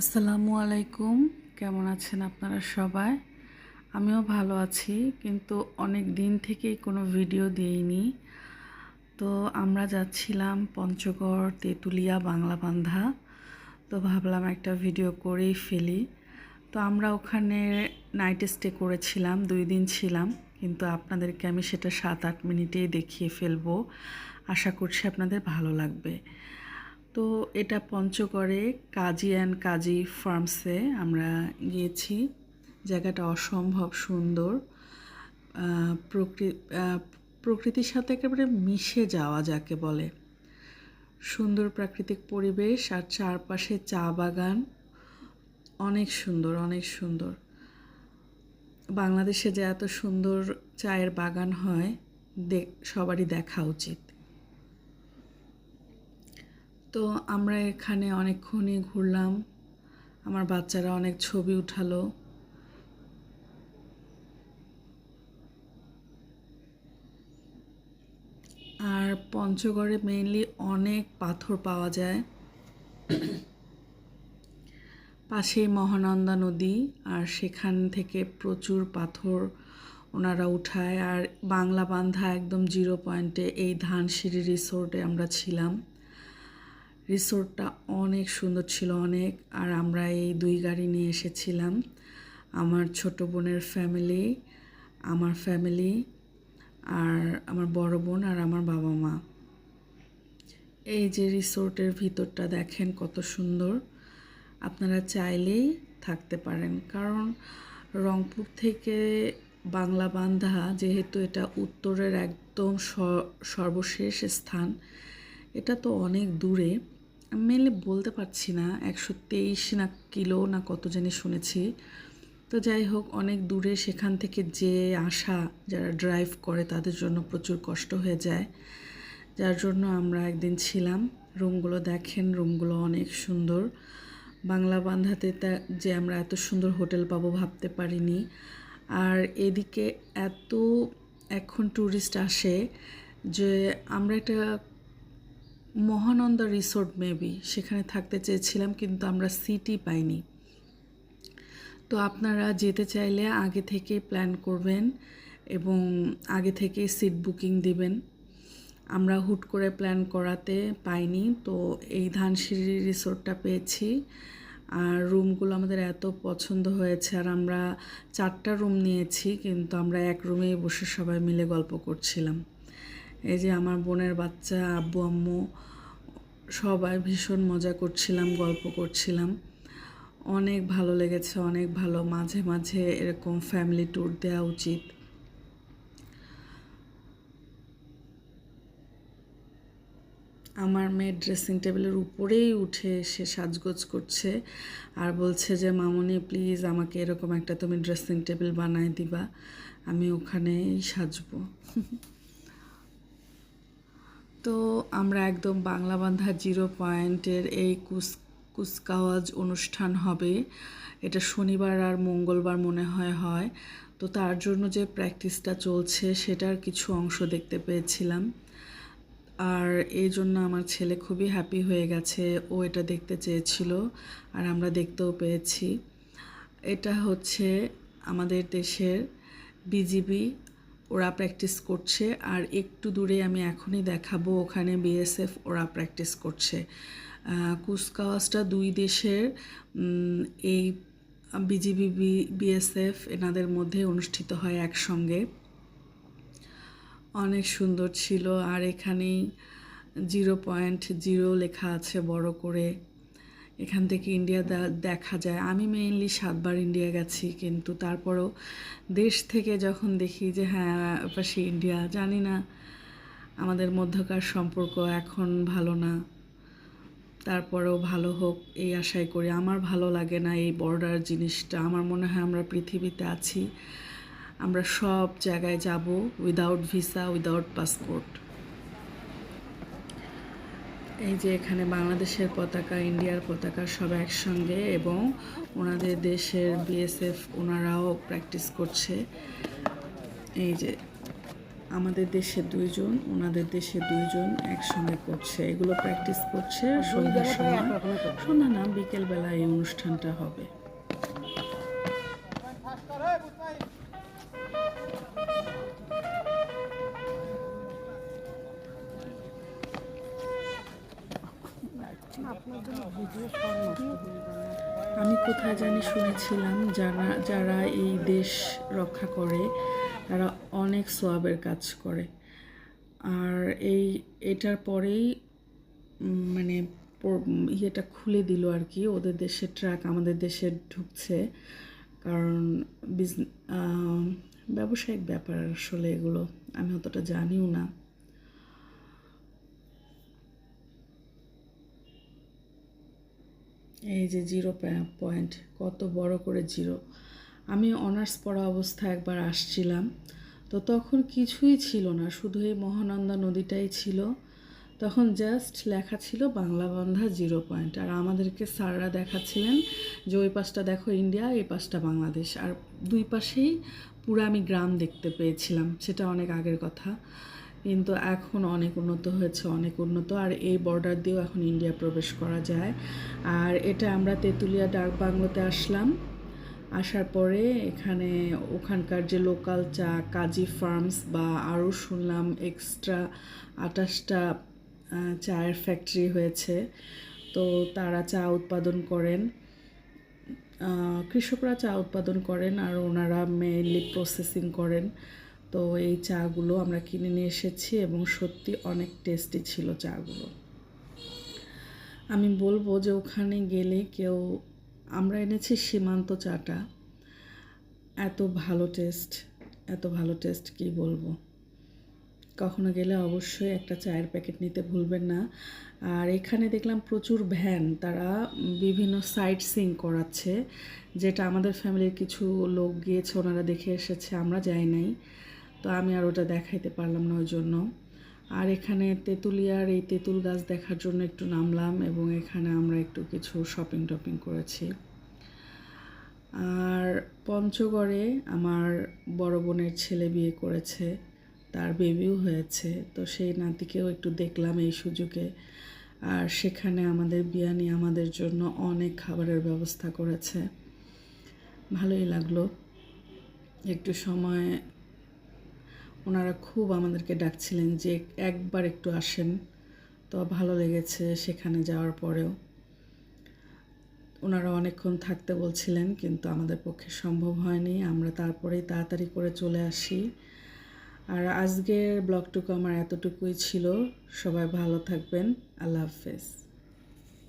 আসসালামু আলাইকুম। কেমন আছেন আপনারা সবাই? আমিও ভালো আছি, কিন্তু অনেক দিন থেকেই কোনো ভিডিও দিইনি। তো আমরা যাচ্ছিলাম পঞ্চগড় তেঁতুলিয়া বাংলা বান্ধা। তো ভাবলাম একটা ভিডিও করেই ফেলি। তো আমরা ওখানে নাইট স্টে করেছিলাম, দুই দিন ছিলাম। কিন্তু আপনাদেরকে আমি সেটা সাত আট মিনিটেই দেখিয়ে ফেলব। আশা করছি আপনাদের ভালো লাগবে। তো এটা পঞ্চগড়ে কাজী অ্যান্ড কাজী ফার্মসে আমরা গিয়েছি। জায়গাটা অসম্ভব সুন্দর। প্রকৃতি প্রকৃতির সাথে একেবারে মিশে যাওয়া যাকে বলে। সুন্দর প্রাকৃতিক পরিবেশ আর চারপাশে চা বাগান। অনেক সুন্দর অনেক সুন্দর। বাংলাদেশে যে এত সুন্দর চায়ের বাগান হয় সবারই দেখা উচিত। তো আমরা এখানে অনেকক্ষণই ঘুরলাম। আমার বাচ্চারা অনেক ছবি উঠালো। আর পঞ্চগড়ে মেইনলি অনেক পাথর পাওয়া যায়। পাশেই মহানন্দা নদী, আর সেখান থেকে প্রচুর পাথর ওনারা উঠায়। আর বাংলা বান্ধা একদম জিরো পয়েন্টে এই ধানসিঁড়ি রিসোর্টে আমরা ছিলাম। রিসোর্টটা অনেক সুন্দর ছিল অনেক, আর আমরা এই দুই গাড়ি নিয়ে এসেছিলাম। আমার ছোট বোনের ফ্যামিলি আমার ফ্যামিলি আর আমার বড় বোন আর আমার বাবা মা। এই যে রিসোর্টের ভিতরটা দেখেন কত সুন্দর। আপনারা চাইলেই থাকতে পারেন, কারণ রংপুর থেকে বাংলা বান্ধা যেহেতু এটা উত্তরের একদম সর্বশেষ স্থান, এটা তো অনেক দূরে। মেনলি বলতে পারছি না, একশো তেইশ না কিলো না কত জানি শুনেছি। তো যাই হোক, অনেক দূরে সেখান থেকে যে আসা, যারা ড্রাইভ করে তাদের জন্য প্রচুর কষ্ট হয়ে যায়। যার জন্য আমরা একদিন ছিলাম রুমগুলো দেখেন রুমগুলো অনেক সুন্দর। বাংলা বান্ধাতে তা যে আমরা এত সুন্দর হোটেল পাবো ভাবতে পারিনি। আর এদিকে এত এখন ট্যুরিস্ট আসে যে আমরা একটা মহানন্দা রিসোর্ট মেবি সেখানে থাকতে চেয়েছিলাম, কিন্তু আমরা সিটি পাইনি। তো আপনারা যেতে চাইলে আগে থেকে প্ল্যান করবেন এবং আগে থেকে সিট বুকিং দিবেন। আমরা হুট করে প্ল্যান করাতে পাইনি, তো এই ধানসিঁড়ি রিসোর্টটা পেয়েছি। আর রুমগুলো আমাদের এত পছন্দ হয়েছে, আর আমরা চারটা রুম নিয়েছি, কিন্তু আমরা এক রুমেই বসে সবাই মিলে গল্প করছিলাম। এই যে আমার বোনের বাচ্চা, আব্বু, আম্মু, সবাই ভীষণ মজা করছিলাম, গল্প করছিলাম। অনেক ভালো লেগেছে, অনেক ভালো। মাঝে মাঝে এরকম ফ্যামিলি ট্যুর দেওয়া উচিত। আমার মেয়ে ড্রেসিং টেবিলের উপরেই উঠে সে সাজগোজ করছে আর বলছে যে, মামনি প্লিজ আমাকে এরকম একটা তুমি ড্রেসিং টেবিল বানায় দিবা। আমি ওখানেই সাজবো। তো আমরা একদম বাংলা বান্ধা জিরো পয়েন্টের এই কুস কুচকাওয়াজ অনুষ্ঠান হবে। এটা শনিবার আর মঙ্গলবার মনে হয় হয়। তো তার জন্য যে প্র্যাকটিসটা চলছে সেটার কিছু অংশ দেখতে পেয়েছিলাম। আর এই জন্য আমার ছেলে খুবই হ্যাপি হয়ে গেছে। ও এটা দেখতে চেয়েছিল আর আমরা দেখতেও পেয়েছি। এটা হচ্ছে আমাদের দেশের বিজিবি ওরা প্র্যাকটিস করছে, আর একটু দূরে আমি এখনই দেখাবো ওখানে বিএসএফ ওরা প্র্যাকটিস করছে। কুচকাওয়াজটা দুই দেশের এই বিজিবি বিএসএফ এনাদের মধ্যে অনুষ্ঠিত হয় একসঙ্গে। অনেক সুন্দর ছিল, আর এখানেই জিরো পয়েন্ট জিরো লেখা আছে বড় করে। এখান থেকে ইন্ডিয়া দেখা যায়। আমি মেইনলি সাতবার ইন্ডিয়া গেছি, কিন্তু তারপরও দেশ থেকে যখন দেখি যে হ্যাঁ পাশে ইন্ডিয়া জানি না। আমাদের মধ্যকার সম্পর্ক এখন ভালো না। তারপরেও ভালো হোক, এই আশাই করি। আমার ভালো লাগে না এই বর্ডার জিনিসটা। আমার মনে হয় আমরা পৃথিবীতে আছি। আমরা সব জায়গায় যাব উইদাউট ভিসা উইদাউট পাসপোর্ট এই যে এখানে বাংলাদেশের পতাকা, ইন্ডিয়ার পতাকা সব একসঙ্গে এবং ওনাদের দেশের বিএসএফ ওনারাও প্র্যাকটিস করছে। এই যে আমাদের দেশে দুইজন, ওনাদের দেশে দুইজন একসঙ্গে করছে। এগুলো প্র্যাকটিস করছে সন্ধ্যার সময়। সন্ধ্যা না বিকেলবেলা এই অনুষ্ঠানটা হবে। আমি কোথায় জানি শুনেছিলাম যারা যারা এই দেশ রক্ষা করে, তারা অনেক সোয়াবের কাজ করে। আর এই, এটার পরেই মানে ইয়েটা খুলে দিল আর কি, ওদের দেশের ট্রাক আমাদের দেশে ঢুকছে। কারণ বিজ ব্যবসায়িক ব্যাপার আসলে এগুলো, আমি অতটা জানিও না। এই যে জিরো পয়েন্ট কত বড় করে জিরো। আমি অনার্স পড়া অবস্থায় একবার আসছিলাম, তো তখন কিছুই ছিল না, শুধু এই মহানন্দা নদীটাই ছিল। তখন জাস্ট লেখা ছিল বাংলা বন্ধা জিরো পয়েন্ট, আর আমাদেরকে স্যাররা দেখাচ্ছিলেন যে ওই পাশটা দেখো ইন্ডিয়া, এই পাশটা বাংলাদেশ। আর দুই পাশেই পুরো আমি গ্রাম দেখতে পেয়েছিলাম, সেটা অনেক আগের কথা। কিন্তু এখন অনেক উন্নত হয়েছে, অনেক উন্নত। আর এই বর্ডার দিয়েও এখন ইন্ডিয়া প্রবেশ করা যায়। আর এটা আমরা তেঁতুলিয়া ডাক বাংলোতে আসলাম। আসার পরে এখানে ওখানকার যে লোকাল চা, কাজী ফার্মস বা আরও শুনলাম এক্সট্রা আটাশটা চায়ের ফ্যাক্টরি হয়েছে। তো তারা চা উৎপাদন করেন। কৃষকরা চা উৎপাদন করেন আর ওনারা মেইনলি প্রসেসিং করেন। তো এই চাগুলো আমরা কিনে নিয়ে এসেছি এবং সত্যি অনেক টেস্টি ছিল চাগুলো। আমি বলব যে ওখানে গেলে কেউ, আমরা এনেছি সীমান্ত চাটা। এত ভালো টেস্ট, এত ভালো টেস্ট কি বলব? কখনো গেলে অবশ্যই একটা চায়ের প্যাকেট নিতে ভুলবেন না। আর এখানে দেখলাম প্রচুর ভ্যান, তারা বিভিন্ন সাইট সিং করাচ্ছে। যেটা আমাদের ফ্যামিলির কিছু লোক গিয়েছে, ওনারা দেখে এসেছে, আমরা যাই নাই। তো আমি আর ওটা দেখাইতে পারলাম না ওই জন্য। আর এখানে তেঁতুলিয়ার এই তেঁতুল গাছ দেখার জন্য একটু নামলাম এবং এখানে আমরা একটু কিছু শপিং টপিং করেছি। আর পঞ্চগড়ে আমার বড় বোনের ছেলে বিয়ে করেছে, তার বেবিও হয়েছে, তো সেই নাতিকেও একটু দেখলাম এই সুযোগে। আর সেখানে আমাদের বিয়ানি আমাদের জন্য অনেক খাবারের ব্যবস্থা করেছে। ভালোই লাগল। একটু সময় ওনারা খুব আমাদেরকে ডাকছিলেন যে একবার একটু আসেন। তো ভালো লেগেছে সেখানে যাওয়ার পরেও। ওনারা অনেকক্ষণ থাকতে বলছিলেন, কিন্তু আমাদের পক্ষে সম্ভব হয়নি। আমরা তারপরেই তাড়াতাড়ি করে চলে আসি। আর আজকের ব্লগটুকু আমার এতটুকুই ছিল। সবাই ভালো থাকবেন। আল্লাহ হাফেজ।